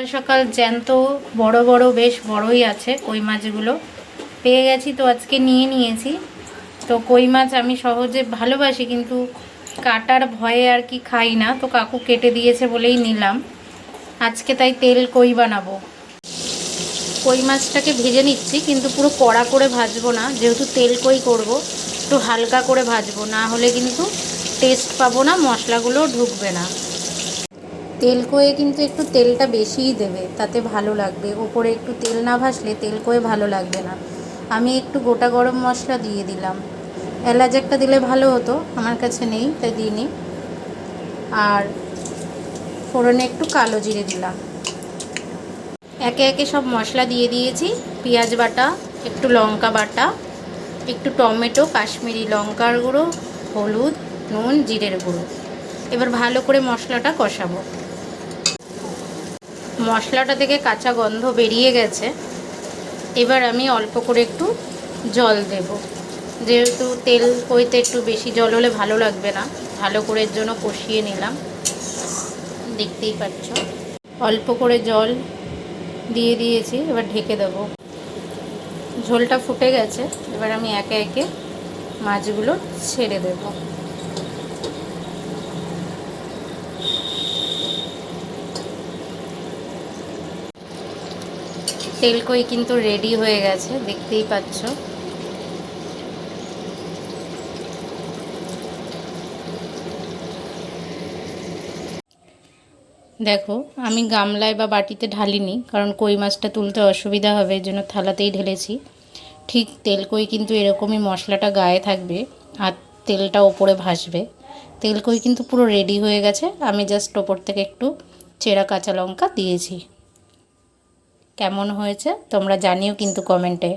সকাল সকাল জ্যান্ত, বড় বড়, বেশ বড়ই আছে কই মাছগুলো। পেয়ে গেছি তো আজকে নিয়ে নিয়েছি। তো কই মাছ আমি সহজে ভালোবাসি, কিন্তু কাটার ভয়ে আর কি খাই না। তো কাকু কেটে দিয়েছে বলেই নিলাম। আজকে তাই তেল কই বানাবো। কই মাছটাকে ভেজে নিচ্ছি, কিন্তু পুরো কড়া করে ভাজবো না। যেহেতু তেল কই করব, একটু হালকা করে ভাজবো। না হলে কিন্তু টেস্ট পাবো না মশলাগুলো ঢুকবে না। তেল কয়ে কিন্তু একটু তেলটা বেশিই দেবে, তাতে ভালো লাগবে। ওপরে একটু তেল না ভাসলে তেল কয়ে ভালো লাগবে না। আমি একটু গোটা গরম মশলা দিয়ে দিলাম। এলাচ একটা দিলে ভালো হতো, আমার কাছে নেই, তাই দিইনি। আর ফোড়নে একটু কালো জিরে দিলাম। একে একে সব মশলা দিয়ে দিয়েছি। পেঁয়াজ বাটা, একটু লঙ্কা বাটা, একটু টমেটো, কাশ্মীরি লঙ্কার গুঁড়ো, হলুদ, নুন, জিরের গুঁড়ো। এবার ভালো করে মশলাটা কষাবো। মশলাটা থেকে কাঁচা গন্ধ বেরিয়ে গেছে। এবার আমি অল্প করে একটু জল দেব। যেহেতু তেল কইতে একটু বেশি জল হলে ভালো লাগবে না। ভালো করে জন্য কষিয়ে নিলাম। দেখতেই পাচ্ছ। অল্প করে জল দিয়ে দিয়েছি, এবার ঢেকে দেব। ঝোলটা ফুটে গেছে। এবার আমি একে একে মাছগুলো ছেড়ে দেব। তেলকই কিন্তু রেডি হয়ে গেছে, দেখতেই পাচ্ছ। দেখো, আমি গামলায় বা বাটিতে ঢালিনি, কারণ কই মাছটা তুলতে অসুবিধা হবে এর জন্য থালাতেই ঢেলেছি। ঠিক তেল কই কিন্তু এরকমই মশলাটা গায়ে থাকবে, আর তেলটা ওপরে ভাসবে। তেল কই কিন্তু পুরো রেডি হয়ে গেছে, আমি জাস্ট ওপর থেকে একটু চেরা কাঁচা লঙ্কা দিয়েছি। কেমন হয়েছে তোমরা জানিও কিন্তু কমেন্টে।